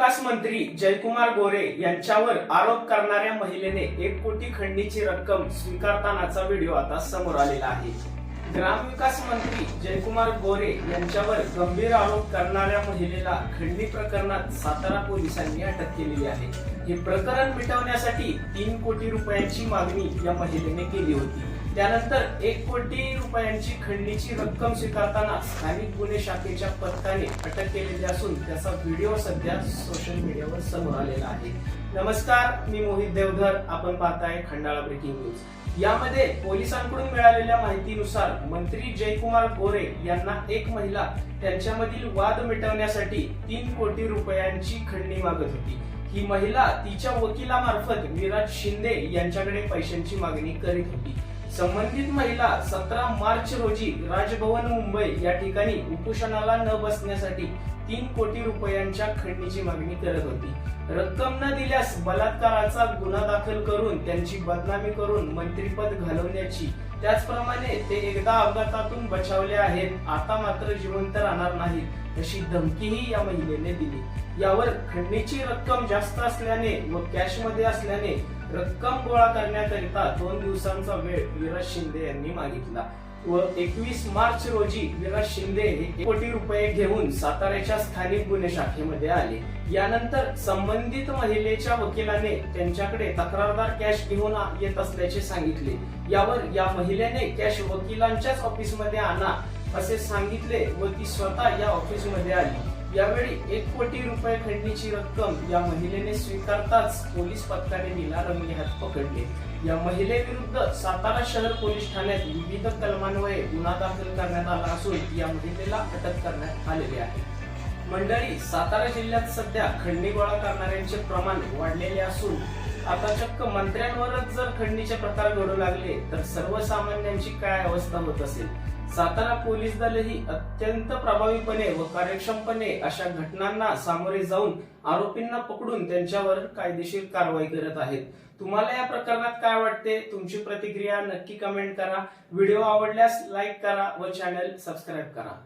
विकास मंत्री जयकुमार गोरे यांच्यावर आरोप करणाऱ्या महिलेने एक कोटी खंडीची रक्कम स्वीकारतानाचा व्हिडिओ आता समोर आलेला आहे. ग्रामविकास मंत्री जयकुमार गोरे यांच्यावर गंभीर आरोप करणाऱ्या महिलेला खंडणी प्रकरणात सातारा पोलिसांनी अटक केलेली आहे. हे प्रकरण मिटवण्यासाठी तीन कोटी रुपयांची मागणी या महिलेने केली होती. त्यानंतर एक कोटी रुपयांची खंडीची रक्कम स्वीकारताना स्थानिक गुन्हे शाखेच्या पथकाने अटक केलेली असून त्याचा व्हिडिओ सध्या सोशल मीडियावर समोर आलेला आहे. नमस्कार मी मोहित देवधर. आपण पाहताय खंडाळा ब्रेकिंग न्यूज. यामध्ये पोलिसांकडून मिळालेल्या माहितीनुसार मंत्री जयकुमार गोरे यांना एक महिला त्यांच्यामधील वाद मिटवण्यासाठी तीन कोटी रुपयांची खंडणी मागत होती. ही महिला तिच्या वकिलामार्फत विराज शिंदे यांच्याकडे पैशांची मागणी करीत होती. संबंधित महिला सतरा मार्च रोजी राजभवन मुंबई या ठिकाणी उपोषणाला न बसण्यासाठी तीन कोटी रुपयांच्या खंडणीची मागणी करत होती. रक्कम न दिल्यास बलात्काराचा गुन्हा दाखल करून त्यांची बदनामी करून मंत्रीपद घालवण्याची. त्याचप्रमाणे ते एकदा अपघातातून बचावले आहेत आता मात्र जिवंत राहणार नाहीत अशी धमकीही या महिलेने दिली. यावर खंडणीची रक्कम जास्त असल्याने व कॅशमध्ये असल्याने रक्कम गोळा करण्याकरिता दोन दिवसांचा वेळ विराज शिंदे यांनी मागितला व एकवीस मार्च रोजी विराज शिंदे हे कोटी रुपये घेऊन साताऱ्याच्या स्थानिक गुन्हे शाखेमध्ये आले. यानंतर संबंधित महिलेच्या वकिलाने त्यांच्याकडे तक्रारदार कॅश घेऊन येत असल्याचे सांगितले. यावर या महिलेने कॅश वकिलांच्याच ऑफिसमध्ये आणा असे सांगितले व ती स्वतः या ऑफिसमध्ये आली. यावेळी एक कोटी रुपये खंडणीची रक्कम या महिलेने स्वीकारताच पोलीस पथकाने तिला रंगे हात पकडले. या महिलेविरुद्ध सातारा शहर पोलीस ठाण्यात विविध कलमान्वये गुन्हा दाखल करण्यात आला असून या महिलेला अटक करण्यात आलेली आहे. मंडळी सातारा जिल्ह्यात सध्या खंडणी गोळा करणाऱ्यांचे प्रमाण वाढलेले असून आता चक्क मंत्र्यांवरच जर खंडणीचे प्रकार घडू लागले तर सर्वसामान्यांची काय अवस्था होत असेल? सातारा पोलीस दलही अत्यंत प्रभावीपणे व कार्यक्षमपणे अशा घटनांना सामोरे जाऊन आरोपींना पकडून त्यांच्यावर कायदेशीर कारवाई करत आहेत. तुम्हाला या प्रकरणात काय वाटते? तुमची प्रतिक्रिया नक्की कमेंट करा. व्हिडिओ आवडल्यास लाईक करा व चॅनल सबस्क्राईब करा.